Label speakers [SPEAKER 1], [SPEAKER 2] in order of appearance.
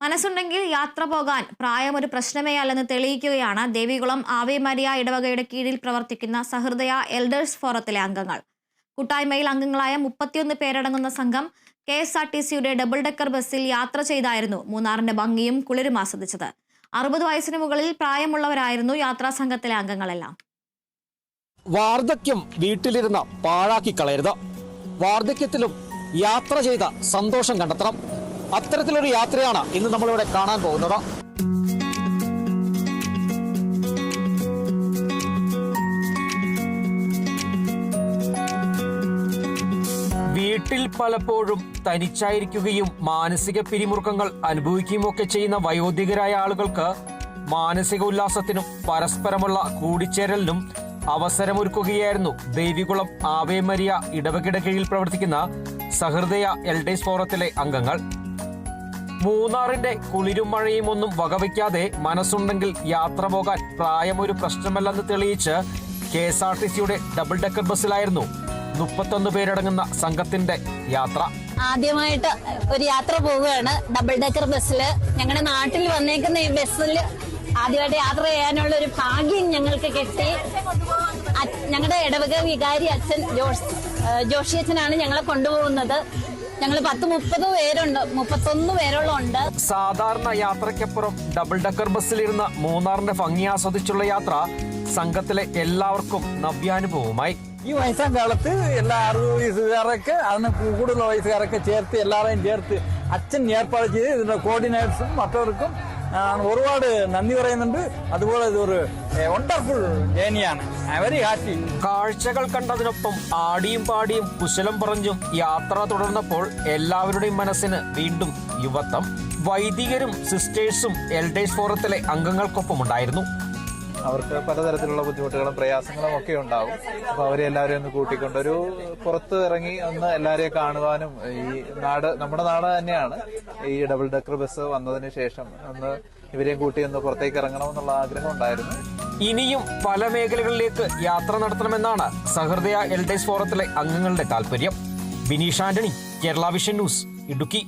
[SPEAKER 1] മനസ്സുണ്ടെങ്കിൽ യാത്ര പോകാൻ പ്രായം ഒരു പ്രശ്നമേ അല്ലെന്ന് തെളിയിക്കുകയാണ് ദേവികുളം ആവേ മരിയ ഇടവകയുടെ കീഴിൽ പ്രവർത്തിക്കുന്ന സഹൃദയ എൽഡേഴ്സ് ഫോറത്തിലെ അംഗങ്ങൾ. കൂട്ടായ്മയിൽ അംഗങ്ങളായ മുപ്പത്തിയൊന്ന് പേരടങ്ങുന്ന സംഘം കെ എസ് ആർ ടി സിയുടെ ഡബിൾ ഡെക്കർ ബസ്സിൽ യാത്ര ചെയ്തായിരുന്നു മൂന്നാറിന്റെ ഭംഗിയും കുളിരും ആസ്വദിച്ചത്. അറുപത് വയസ്സിന് മുകളിൽ പ്രായമുള്ളവരായിരുന്നു യാത്രാ സംഘത്തിലെ അംഗങ്ങളെല്ലാം.
[SPEAKER 2] വാർദ്ധക്യം വീട്ടിലിരുന്ന് പാഴാക്കി കളയരുത്. വാർദ്ധക്യത്തിലും യാത്ര ചെയ്ത സന്തോഷം കണ്ടെത്തണം. അത്തരത്തിലൊരു യാത്രയാണ് ഇന്ന് നമ്മളിവിടെ കാണാൻ പോകുന്നത്. വീട്ടിൽ പലപ്പോഴും തനിച്ചായിരിക്കുകയും മാനസിക പിരിമുറുക്കങ്ങൾ അനുഭവിക്കുകയും ഒക്കെ ചെയ്യുന്ന വയോധികരായ ആളുകൾക്ക് മാനസിക ഉല്ലാസത്തിനും പരസ്പരമുള്ള കൂടിച്ചേരലിനും അവസരമൊരുക്കുകയായിരുന്നു ദേവികുളം ആവേമരിയ ഇടവകിട കീഴിൽ പ്രവർത്തിക്കുന്ന സഹൃദയ എൽഡേസ് ഫോറത്തിലെ അംഗങ്ങൾ. മൂന്നാറിന്റെ കുളിരും മഴയും ഒന്നും വകവയ്ക്കാതെ മനസ്സുണ്ടെങ്കിൽ യാത്ര പോകാൻ പ്രായം ഒരു പ്രശ്നമല്ലെന്ന് തെളിയിച്ച് കെ എസ് ആർ ടി സിയുടെ ഡബിൾ ഡെക്കർ ബസ്സിലായിരുന്നു മുപ്പത്തൊന്ന് പേരടങ്ങുന്ന സംഘത്തിന്റെ യാത്ര.
[SPEAKER 3] ആദ്യമായിട്ട് ഒരു യാത്ര പോവുകയാണ് ഡബിൾ ഡെക്കർ ബസ്സിൽ ഞങ്ങളുടെ നാട്ടിൽ വന്നേക്കുന്ന ഈ ബസ്സിൽ ആദ്യമായിട്ട് യാത്ര ചെയ്യാനുള്ള ഒരു ഭാഗ്യം ഞങ്ങൾക്ക് കിട്ടി. ഞങ്ങളുടെ ഇടവക വികാരി അച്ഛൻ ജോഷ് ജോഷി അച്ഛനാണ് ഞങ്ങളെ കൊണ്ടുപോകുന്നത്. ഞങ്ങൾ പത്ത് മുപ്പത് പേരുണ്ട്. മുപ്പത്തൊന്ന് പേരോളം ഉണ്ട്
[SPEAKER 2] സാധാരണ യാത്രയ്ക്കപ്പുറം ഡബിൾ ഡക്കർ ബസ്സിലിരുന്ന മൂന്നാറിന്റെ ഭംഗി ആസ്വദിച്ചുള്ള യാത്ര സംഘത്തിലെ എല്ലാവർക്കും നവ്യാനുഭവമായി
[SPEAKER 4] ഈ വയസ്സാം കാലത്ത് എല്ലാ അറുപത് വയസ്സുകാരൊക്കെ അതിന് കൂടുതൽ വയസ്സുകാരൊക്കെ ചേർത്ത് എല്ലാവരെയും ചേർത്ത് അച്ഛൻ ഏർപ്പാട് ചെയ്ത് ഇതിന്റെ കോർഡിനേറ്റ്സും മറ്റവർക്കും ഒരുപാട് നന്ദി പറയുന്നുണ്ട്. അതുപോലെ ഇതൊരു വണ്ടർഫുൾ ജേണിയാണ് വെരി ഹാപ്പി
[SPEAKER 2] കാഴ്ചകൾ കണ്ടതിനൊപ്പം ആടിയും പാടിയും കുശലം പറഞ്ഞും യാത്ര തുടർന്നപ്പോൾ എല്ലാവരുടെയും മനസ്സിന് വീണ്ടും യുവത്വം. വൈദികരും സിസ്റ്റേഴ്സും എൽഡേഴ്സ് ഫോറത്തിലെ അംഗങ്ങൾക്കൊപ്പം ഉണ്ടായിരുന്നു.
[SPEAKER 5] അവർക്ക് പലതരത്തിലുള്ള ബുദ്ധിമുട്ടുകളും പ്രയാസങ്ങളും ഒക്കെ ഉണ്ടാവും. അപ്പൊ അവരെ എല്ലാവരെയും ഒന്ന് കൂട്ടിക്കൊണ്ട് ഒരു പുറത്ത് ഇറങ്ങി ഒന്ന് എല്ലാവരെയും കാണുവാനും ഈ നാട് നമ്മുടെ നാട് തന്നെയാണ്. ഈ ഡബിൾ ഡെക്കർ ബസ് വന്നതിന് ശേഷം ഒന്ന് ഇവരെയും കൂട്ടി ഒന്ന് പുറത്തേക്ക് ഇറങ്ങണമെന്നുള്ള ആഗ്രഹം ഉണ്ടായിരുന്നു.
[SPEAKER 2] ഇനിയും പല മേഖലകളിലേക്ക് യാത്ര നടത്തണമെന്നാണ് സഹൃദയ എൽഡേഴ്സ് ഫോറത്തിലെ അംഗങ്ങളുടെ താല്പര്യം. Bineesh Antony Kerala vision news Idukki.